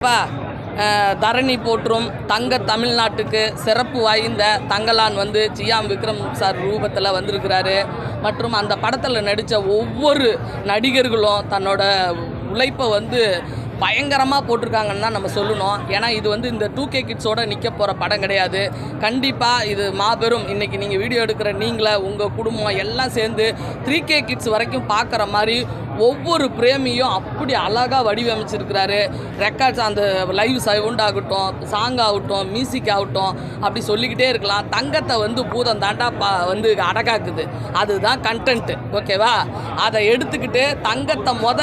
அப்பா தரணி போற்றும் தங்க தமிழ்நாட்டுக்கு சிறப்பு வாய்ந்த தங்கலான் வந்து ஜியாம் விக்ரம் சார் ரூபத்தில் வந்திருக்கிறாரு. மற்றும் அந்த படத்தில் நடித்த ஒவ்வொரு நடிகர்களும் தன்னோட உழைப்பை வந்து பயங்கரமாக போட்டிருக்காங்கன்னு தான் நம்ம சொல்லணும். ஏன்னா இது வந்து இந்த டூ கே கிட்ஸோட நிற்க போகிற படம் கிடையாது. கண்டிப்பாக இது மாபெரும். இன்றைக்கி நீங்கள் வீடியோ எடுக்கிற நீங்களே உங்கள் குடும்பம் எல்லாம் சேர்ந்து த்ரீ கே கிட்ஸ் வரைக்கும் பார்க்குற மாதிரி ஒவ்வொரு பிரேமியும் அப்படி அழகாக வடிவமைச்சிருக்கிறாரு. ரெக்கார்ட்ஸ் அந்த லைவ் சவுண்ட் ஆகட்டும் சாங் ஆகட்டும் மியூசிக் ஆகட்டும் அப்படி சொல்லிக்கிட்டே இருக்கலாம். தங்கத்தை வந்து பூதம் தாண்டா பா வந்து அடகாக்குது. அதுதான் கண்டென்ட்டு ஓகேவா அதை எடுத்துக்கிட்டு தங்கத்தை மொத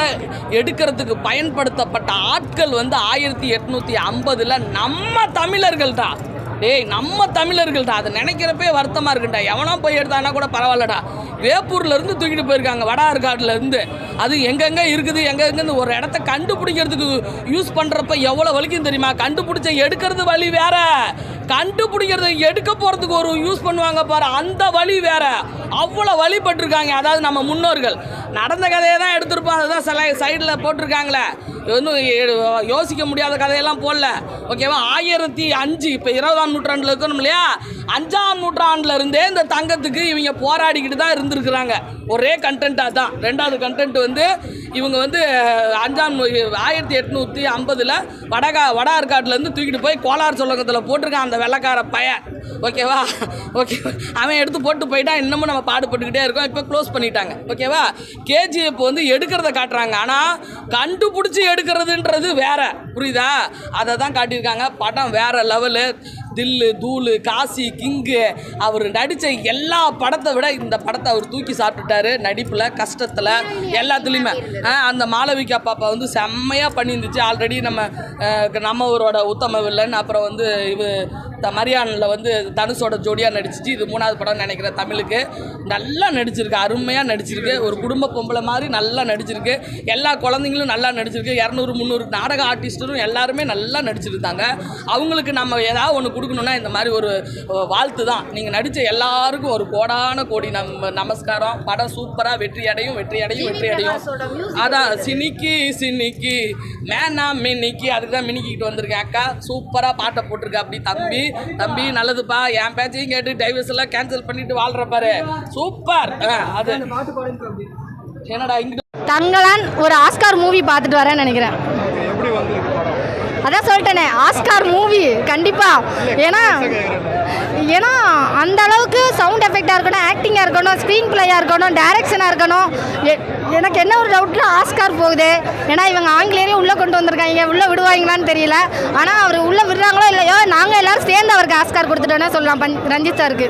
எடுக்கிறதுக்கு பயன்படுத்தப்பட்ட ஆட்கள் வந்து ஆயிரத்தி எட்நூற்றி ஐம்பதில் நம்ம தமிழர்கள் தான் டேய் நம்ம தமிழர்கள்டா அதை நினைக்கிறப்பே வருத்தமாக இருக்குண்டா. எவனோ போய் எடுத்தானா கூட பரவாயில்லடா. வேப்பூர்லேருந்து தூக்கிட்டு போயிருக்காங்க வட ஆற்காடுல அது எங்கெங்கே இருக்குது எங்கெங்கேருந்து ஒரு இடத்த கண்டுபிடிக்கிறதுக்கு யூஸ் பண்ணுறப்ப எவ்வளோ வலிக்கும் தெரியுமா? கண்டுபிடிச்ச எடுக்கிறது வழி வேறு. கண்டுபிடிக்கிறது எடுக்க போகிறதுக்கு ஒரு யூஸ் பண்ணுவாங்க பாரு. அந்த வழி வேற. அவ்வளோ வழிபட்டிருக்காங்க. அதாவது நம்ம முன்னோர்கள். நடந்த கதையை தான் எடுத்திருப்போம். அதுதான் சில சைடில் போட்டிருக்காங்களே. இன்னும் யோசிக்க முடியாத கதையெல்லாம் போடல. ஓகேவா ஆயிரத்தி அஞ்சு இப்போ இருபதாம் நூற்றாண்டில் இருக்கணும் இல்லையா? அஞ்சாம் நூற்றாண்டுல இருந்தே இந்த தங்கத்துக்கு இவங்க போராடிக்கிட்டு தான் இருந்திருக்கிறாங்க. ஒரே கண்டென்ட்டாக தான். ரெண்டாவது கண்டென்ட் வந்து இவங்க வந்து அஞ்சாம் ஆயிரத்தி எட்நூற்றி ஐம்பதில் வடகா வட ஆற்காட்டிலேருந்து தூக்கிட்டு போய் கோலார் சொல்லகத்தில் போட்டிருக்கான் அந்த வெள்ளக்கார பையன். ஓகேவா? ஓகே. அவன் எடுத்து போட்டு போயிட்டான் இன்னமும் நம்ம பாடுபட்டுக்கிட்டே இருக்கோம். இப்போ க்ளோஸ் பண்ணிட்டாங்க. ஓகேவா? கேஜிஎஃப் வந்து எடுக்கிறத காட்டுறாங்க. ஆனால் கண்டுபிடிச்சி எடுக்கிறதுன்றது வேற. புரியுதா? அதை தான் காட்டியிருக்காங்க. படம் வேற லெவலு. தில்லு தூளு காசி கிங்கு அவர் நடித்த எல்லா படத்தை விட இந்த படத்தை அவர் தூக்கி சாப்பிட்டுட்டாரு. நடிப்பில் கஷ்டத்தில் எல்லாத்துலேயுமே. அந்த மாளவிகா பாப்பா வந்து செம்மையாக பண்ணியிருந்துச்சு. ஆல்ரெடி நம்ம நம்மவரோட நம்ம ஊரோட உத்தம வில்லன் அப்புறம் வந்து இவ மரியானில் வந்து தனுஷோட ஜோடியாக நடிச்சிச்சு. இது மூணாவது படம் நினைக்கிறேன் தமிழுக்கு. நல்லா நடிச்சிருக்கு அருமையாக நடிச்சிருக்கு. ஒரு குடும்ப பொம்பளை மாதிரி நல்லா நடிச்சிருக்கு. எல்லா குழந்தைங்களும் நல்லா நடிச்சிருக்கு. இரநூறு முந்நூறு நாடக ஆர்டிஸ்டரும் எல்லாருமே நல்லா நடிச்சிருந்தாங்க. அவங்களுக்கு நம்ம ஏதாவது ஒன்று கொடுக்கணுன்னா இந்த மாதிரி ஒரு வாழ்த்து தான். நீங்கள் நடித்த எல்லாருக்கும் ஒரு கோடான கோடி நம்ம நமஸ்காரம். படம் சூப்பராக வெற்றி அடையும் வெற்றி அடையும் வெற்றி அடையும். அதான் சினிக்கி சினிக்கி. மேனா மினிக்கி அதுக்கு தான் மினிக்கிட்டு வந்திருக்கேன் அக்கா. சூப்பராக பாட்டை போட்டிருக்கா அப்படி தம்பி. தம்பி நல்லதுப்பா. என் பேச்சையும் கேட்டு டைவர்ஸ் எல்லாம் கேன்சல் பண்ணிட்டு வாழ்ற பாரு. சூப்பர் அது. என்னடா இங்க தங்கலான் ஒரு ஆஸ்கார் மூவி பார்த்துட்டு வரேன்னு நினைக்கிறேன். அதான் சொல்லிட்டேனே ஆஸ்கார் மூவி கண்டிப்பாக ஏன்னா ஏன்னா அந்த அளவுக்கு சவுண்ட் எஃபெக்டாக இருக்கணும் ஆக்டிங்காக இருக்கணும் ஸ்க்ரீன் பிளேயாக இருக்கணும் டைரக்ஷனாக இருக்கணும். எனக்கு என்ன ஒரு டவுட்டில் ஆஸ்கார் போகுது. ஏன்னா இவங்க ஆங்கிலேயரையும் உள்ளே கொண்டு வந்திருக்காங்க. உள்ளே விடுவாங்களான்னு தெரியல. ஆனால் அவர் உள்ளே விடுறாங்களோ இல்லையோ நாங்கள் எல்லாரும் சேர்ந்து அவருக்கு ஆஸ்கார் கொடுத்துட்டோன்னே சொல்லலாம். பஞ் ரஞ்சித் சாருக்கு.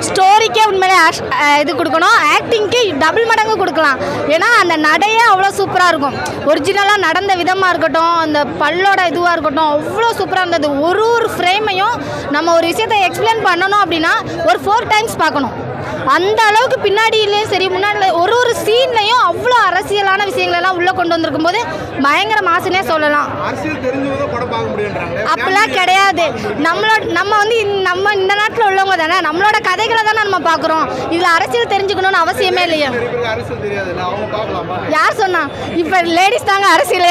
ஸ்டோரிக்கு உண்மையிலே ஆஷ்- இது கொடுக்கணும். ஆக்டிங்க்கு டபுள் மடங்கு கொடுக்கலாம். ஏன்னா அந்த நடையே அவ்வளோ சூப்பராக இருக்கும். ஒரிஜினலாக நடந்த விதமாக இருக்கட்டும் அந்த பல்லோட இதுவாக இருக்கட்டும் அவ்வளோ சூப்பராக இருந்தது. ஒரு ஒரு ஃப்ரேமையும் நம்ம ஒரு விஷயத்தை எக்ஸ்பிளைன் பண்ணணும் அப்படின்னா ஒரு ஃபோர் டைம்ஸ் பார்க்கணும். அந்த அளவுக்கு பின்னாடியிலேயும் சரி முன்னாடி ஒரு ஒரு சீன்லையும் அவ்வளோ அரசியலான விஷயங்கள் எல்லாம் உள்ளே கொண்டு வந்திருக்கும் போது பயங்கர மாசுனே சொல்லலாம். அப்படிலாம் கிடையாது. நம்மளோட நம்ம வந்து நம்ம இந்த நாட்டில் உள்ளவங்க தானே. நம்மளோட கதைகளை தானே நம்ம பார்க்குறோம். இதில் அரசியல் தெரிஞ்சுக்கணும்னு அவசியமே இல்லையா. யார் சொன்னா? இப்போ லேடிஸ் தாங்க அரசியல்.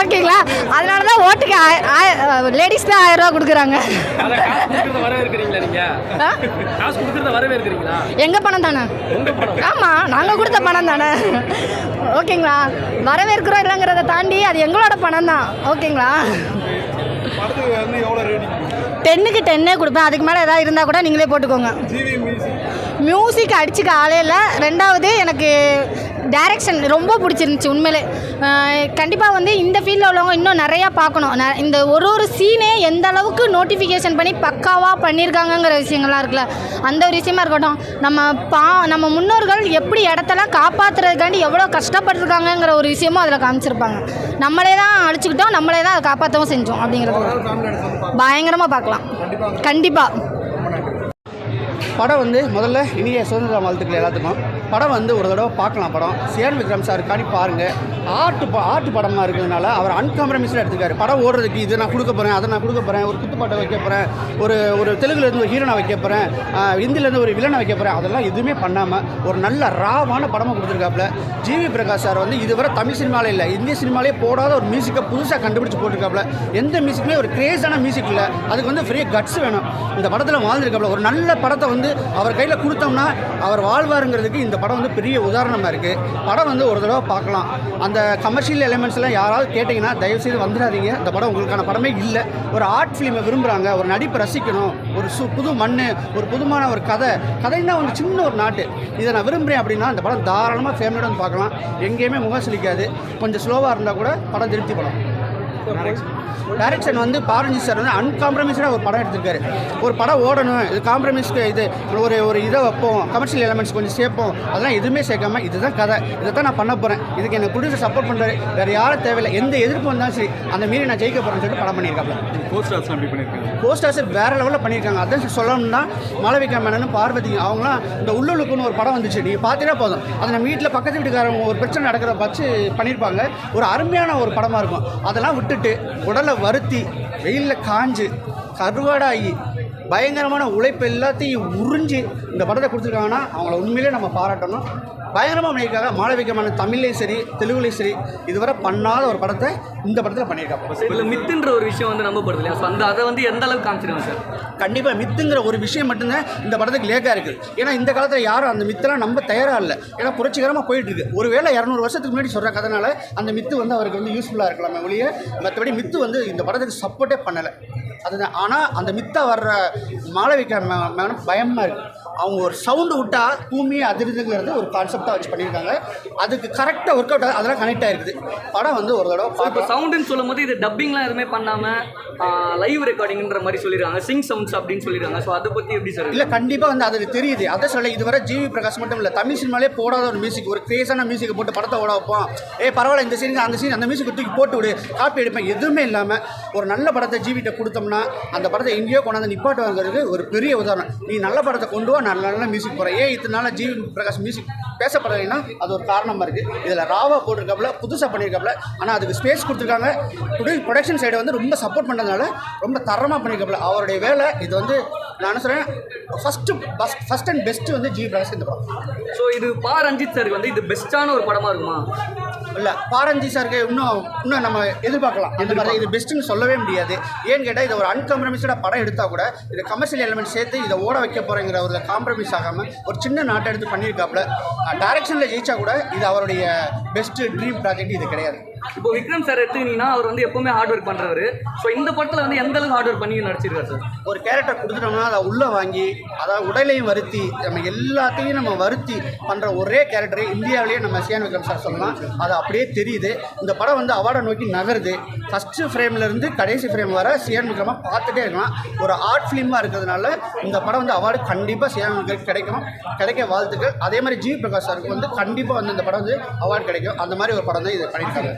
ஓகேங்களா? அதனால தான் ஓட்டுக்கு லேடிஸ் தான் ஆயிரம் ரூபா கொடுக்குறாங்க. எங்கள் பணம் தானே? ஆமாம் நாங்கள் கொடுத்த பணம் தானே? ஓகேங்களா? வரவேற்கிறோம் இல்லைங்கிறத தாண்டி அது எங்களோட பணம் தான். ஓகேங்களா? டென்னுக்கு டென்னே கொடுப்பேன். அதுக்கு மேலே ஏதாவது இருந்தால் கூட நீங்களே போட்டுக்கோங்க. மியூசிக். அடிச்சுக்க ஆளே இல்லை. ரெண்டாவது எனக்கு டைரக்ஷன் ரொம்ப பிடிச்சிருந்துச்சி உண்மையிலே. கண்டிப்பாக வந்து இந்த ஃபீல்டில் உள்ளவங்க இன்னும் நிறையா பார்க்கணும். ந- இந்த ஒரு ஒரு சீனே எந்த அளவுக்கு நோட்டிஃபிகேஷன் பண்ணி பக்காவாக பண்ணியிருக்காங்கங்கிற விஷயங்கள்லாம் இருக்குல்ல. அந்த ஒரு விஷயமா இருக்கட்டும். நம்ம பா நம்ம முன்னோர்கள் எப்படி இடத்தெல்லாம் காப்பாற்றுறதுக்காண்டி எவ்வளோ கஷ்டப்பட்டிருக்காங்கங்கிற ஒரு விஷயமும் அதில் காமிச்சிருப்பாங்க. நம்மளே தான் அழிச்சுக்கிட்டோம் நம்மளே தான் அதை காப்பாற்றவும் செஞ்சோம் அப்படிங்கிறது. வந்து பார்க்கலாம். பயங்கரமாக பார்க்கலாம். கண்டிப்பாக படம் வந்து முதல்ல இனிய சுதந்திர வாழ்த்துக்கள் எல்லாத்துக்கும். படம் வந்து ஒரு தடவை பார்க்கலாம் படம். சிஆர் விக்ரம் சார் காணி பாருங்கள் ஆர்ட் ப ஆர்ட் படமாக இருக்கிறதுனால அவர் அன்காம்ப்ரமைஸ்டாக எடுத்துக்காரு படம் ஓடுறதுக்கு இது நான் கொடுக்க போகிறேன் அதை நான் கொடுக்க போகிறேன் ஒரு குத்துப்பாட்டை வைக்க போகிறேன் ஒரு ஒரு தெலுங்குலேருந்து ஒரு ஹீரோனை வைக்க போகிறேன் ஹிந்திலேருந்து ஒரு வில்லனை வைக்க போகிறேன் அதெல்லாம் எதுவுமே பண்ணாமல் ஒரு நல்ல ராவான படமாக கொடுத்துருக்காப்புல. ஜிவி பிரகாஷ் சார் வந்து இதுவரை தமிழ் சினிமாவில் இல்லை இந்திய சினிமாலே போடாத ஒரு மியூசிக்கை புதுசாக கண்டுபிடிச்சு போட்டிருக்காப்புல. எந்த மியூசிக்குமே ஒரு கிரேஸான மியூசிக் இல்லை. அதுக்கு வந்து ஃப்ரீ கட்ஸ் வேணும். இந்த படத்தில் வாழ்ந்துருக்காப்புல ஒரு நல்ல படத்தை வந்து அவர் கையில் கொடுத்தோம்னா அவர் வாழ்வாருங்கிறதுக்கு இந்த படம் வந்து பெரிய உதாரணமாக இருக்குது படம் வந்து ஒரு தடவை பார்க்கலாம். அந்த கமர்ஷியல் எலிமெண்ட்ஸ்லாம் யாராவது கேட்டிங்கன்னா தயவுசெய்து வந்துடாதீங்க. இந்த படம் உங்களுக்கான படமே இல்லை. ஒரு ஆர்ட் ஃபிலிமை விரும்புகிறாங்க ஒரு நடிப்பை ரசிக்கணும். ஒரு சு புது மண் ஒரு புதுமான ஒரு கதை. கதைன்னா ஒரு சின்ன ஒரு நாட்டு. இதை நான் விரும்புகிறேன் அப்படின்னா இந்த படம் தாராளமாக ஃபேமிலியோட வந்து பார்க்கலாம். எங்கேயுமே முகம் சிலிக்காது. கொஞ்சம் ஸ்லோவாக இருந்தால் கூட படம் திருப்தி படம். டைரக்ஷன் வந்து பாரஞ்சி சார் வந்து அன்காம்ப்ரமைஸ்டாக ஒரு படம் எடுத்திருக்காரு. ஒரு படம் ஓடணும் இது காம்ப்ரமைஸ்க்கு இது ஒரு ஒரு இதை வைப்போம் கமர்ஷியல் எலமெண்ட்ஸ் கொஞ்சம் சேர்ப்போம் அதெல்லாம் எதுவுமே சேர்க்காம இதுதான் கதை. இதை தான் நான் பண்ண போகிறேன் இதுக்கு எனக்கு ப்ரொடியூசர் சப்போர்ட் பண்ணுறாரு வேறு யாரும் தேவையில்லை. எந்த எதிர்ப்பு வந்தாலும் சரி அந்த மீறி நான் ஜெயிக்க போகிறேன்னு சொல்லிட்டு படம் பண்ணியிருக்காங்க? போஸ்டர்ஸ் வேற லெவலில் பண்ணியிருக்காங்க. அதான் சொல்லணும்னா மாளவிகா மேனன் பார்வதி அவங்களாம் இந்த உள்ளுக்குன்னு ஒரு படம் வந்துச்சு. நீங்கள் பார்த்தீங்கன்னா போதும். அதை நம்ம வீட்டில் பக்கத்து வீட்டுக்காரங்க ஒரு பிரச்சனை நடக்கிறத வச்சு பண்ணியிருப்பாங்க. ஒரு அருமையான ஒரு படமாக இருக்கும். அதெல்லாம் விட்டுட்டு உடலை வருத்தி வெயிலில் காஞ்சு கருவாடாகி பயங்கரமான உழைப்பு எல்லாத்தையும் உறிஞ்சு இந்த படத்தை கொடுத்துருக்காங்கன்னா அவங்கள உண்மையிலே நம்ம பாராட்டணும். பயங்கரமாக பண்ணியிருக்காங்க. மாளவிகமான தமிழ்லையும் சரி தெலுங்குலையும் சரி இதுவரை பண்ணாத ஒரு படத்தை இந்த படத்தில் பண்ணியிருக்காங்க. இதுல மித்துன்ற ஒரு விஷயம் வந்து நம்பப்படுது இல்லையா? ஸோ அந்த அதை வந்து எந்த அளவுக்கு காமிச்சிருக்காங்க சார்? கண்டிப்பாக மித்துங்கிற ஒரு விஷயம் மட்டும்தான் இந்த படத்துக்கு லேக்காக இருக்குது ஏன்னா இந்த காலத்தில் யாரும் அந்த மித்தெல்லாம் நம்ப தயாராக இல்லை. ஏன்னா புரட்சிகரமாக போயிட்டு இருக்கு. ஒருவேளை இரநூறு வருஷத்துக்கு முன்னாடி சொல்கிற கதனால அந்த மித்து வந்து அவருக்கு வந்து யூஸ்ஃபுல்லாக இருக்கலாமே ஒழிய மற்றபடி மித்து வந்து இந்த படத்துக்கு சப்போர்ட்டே பண்ணலை. அதுதான். ஆனால் அந்த மித்தா வர்ற மாளவிகா மேடம் பயமாக இருக்குது அவங்க ஒரு சவுண்டு விட்டா பூமியே அதிர்ந்துங்கிறது ஒரு கான்செப்டாக வச்சு பண்ணியிருக்காங்க. அதுக்கு கரெக்டாக ஒர்க் அவுட் அதெல்லாம் கனெக்ட் ஆகிருக்குது படம் வந்து ஒரு தடவை இப்போ சவுண்டுன்னு சொல்லும் போது இது டப்பிங்லாம் எதுவுமே பண்ணாம லைவ் ரெக்கார்டிங்ன்ற மாதிரி சொல்லிடுறாங்க சிங் சவுண்ட்ஸ் அப்படின்னு சொல்லிடுறாங்க ஸோ அதை பத்தி எப்படி சார் இல்லை கண்டிப்பாக வந்து அது தெரியுது. அதை சொல்ல இதுவரை ஜிவி பிரகாஷ் மட்டும் இல்லை தமிழ் சினிமாலே போடாத ஒரு மியூசிக் ஒரு கிரேஸான மியூசிக்கை போட்டு படத்தை ஓட வைப்போம். ஏ பரவாயில்ல இந்த சீனுக்கு அந்த சீன் அந்த மியூசிக் தூக்கி போட்டு விடு காப்பி எடுப்பேன். எதுவுமே இல்லாமல் ஒரு நல்ல படத்தை ஜிவிட்ட கொடுத்தோம்னா அந்த படத்தை எங்கேயோ கொண்டாந்து நிப்பாட்டு வாங்குறது ஒரு பெரிய உதாரணம். நீ நல்ல படத்தை கொண்டு வா நல்ல நல்ல மியூசிக் போகிறேன் ஏன் இத்தனை நாள் ஜிவி பிரகாஷ் மியூசிக் பேசப்படலைன்னா அது ஒரு காரணமாக இருக்குது இதில் ராவா போட்டிருக்காப்புல புதுசாக பண்ணியிருக்காப்புல ஆனால் அதுக்கு ஸ்பேஸ் கொடுத்துருக்காங்க. ப்ரொடக்ஷன் சைடு வந்து ரொம்ப சப்போர்ட் பண்ணதுனால ரொம்ப தரமாக பண்ணியிருக்காப்புல அவருடைய வேலை இது வந்து நான் என்ன சொல்கிறேன் first first first and best வந்து ஜி பிரகாஷ் இந்த படம். ஸோ இது பா ரஞ்சித் சாருக்கு வந்து இது பெஸ்ட்டான ஒரு படமாக இருக்குமா? இல்லை பாரஞ்சி சாருக்கு இன்னும் இன்னும் நம்ம எதிர்பார்க்கலாம். இந்த இது பெஸ்ட்டுன்னு சொல்லவே முடியாது. ஏன்னு கேட்டால் இது ஒரு அன்காம்ப்ரமைஸ்டாக படம் எடுத்தால் கூட இது கமர்ஷியல் எலிமெண்ட் சேர்த்து இதை ஓட வைக்க போகிறேங்கிற ஒரு காம்ப்ரமைஸ் ஆகாமல் ஒரு சின்ன நாட்டை எடுத்து பண்ணியிருக்காப்புல. டேரக்ஷனில் ஜெயிச்சா கூட இது அவருடைய பெஸ்ட்டு ட்ரீம் ப்ராஜெக்ட் இது கிடையாது. இப்போ விக்ரம் சார் எடுத்துக்கிட்டீங்கன்னா அவர் வந்து எப்பவுமே ஹார்ட் ஒர்க் பண்றவர். ஸோ இந்த படத்துல வந்து எந்த அளவுக்கு ஹார்ட் ஒர்க் பண்ணி நடிச்சிருக்காரு சார் ஒரு கேரக்டர் கொடுத்துட்டோம்னா அதை உள்ளே வாங்கி அதாவது உடலையும் வருத்தி நம்ம எல்லாத்தையும் நம்ம வருத்தி பண்ணுற ஒரே கேரக்டரே இந்தியாவிலேயே நம்ம சியான் விக்ரம் சார் சொல்லலாம். அது அப்படியே தெரியுது. இந்த படம் வந்து அவார்டை நோக்கி நகருது. ஃபஸ்ட்டு ஃப்ரேம்லேருந்து கடைசி ஃப்ரேம் வர சியான் விக்ரமாக பார்த்துட்டே இருக்கலாம். ஒரு ஆர்ட் ஃபிலிமாக இருக்கிறதுனால இந்த படம் வந்து அவார்டு கண்டிப்பாக சியான் விக்ரம் கிடைக்கும். கிடைக்க வாழ்த்துக்கள். அதே மாதிரி ஜி பிரகாஷ் சாருக்கு வந்து கண்டிப்பாக வந்து இந்த படம் வந்து அவார்டு கிடைக்கும். அந்த மாதிரி ஒரு படம் தான் இது பண்ணியிருக்காங்க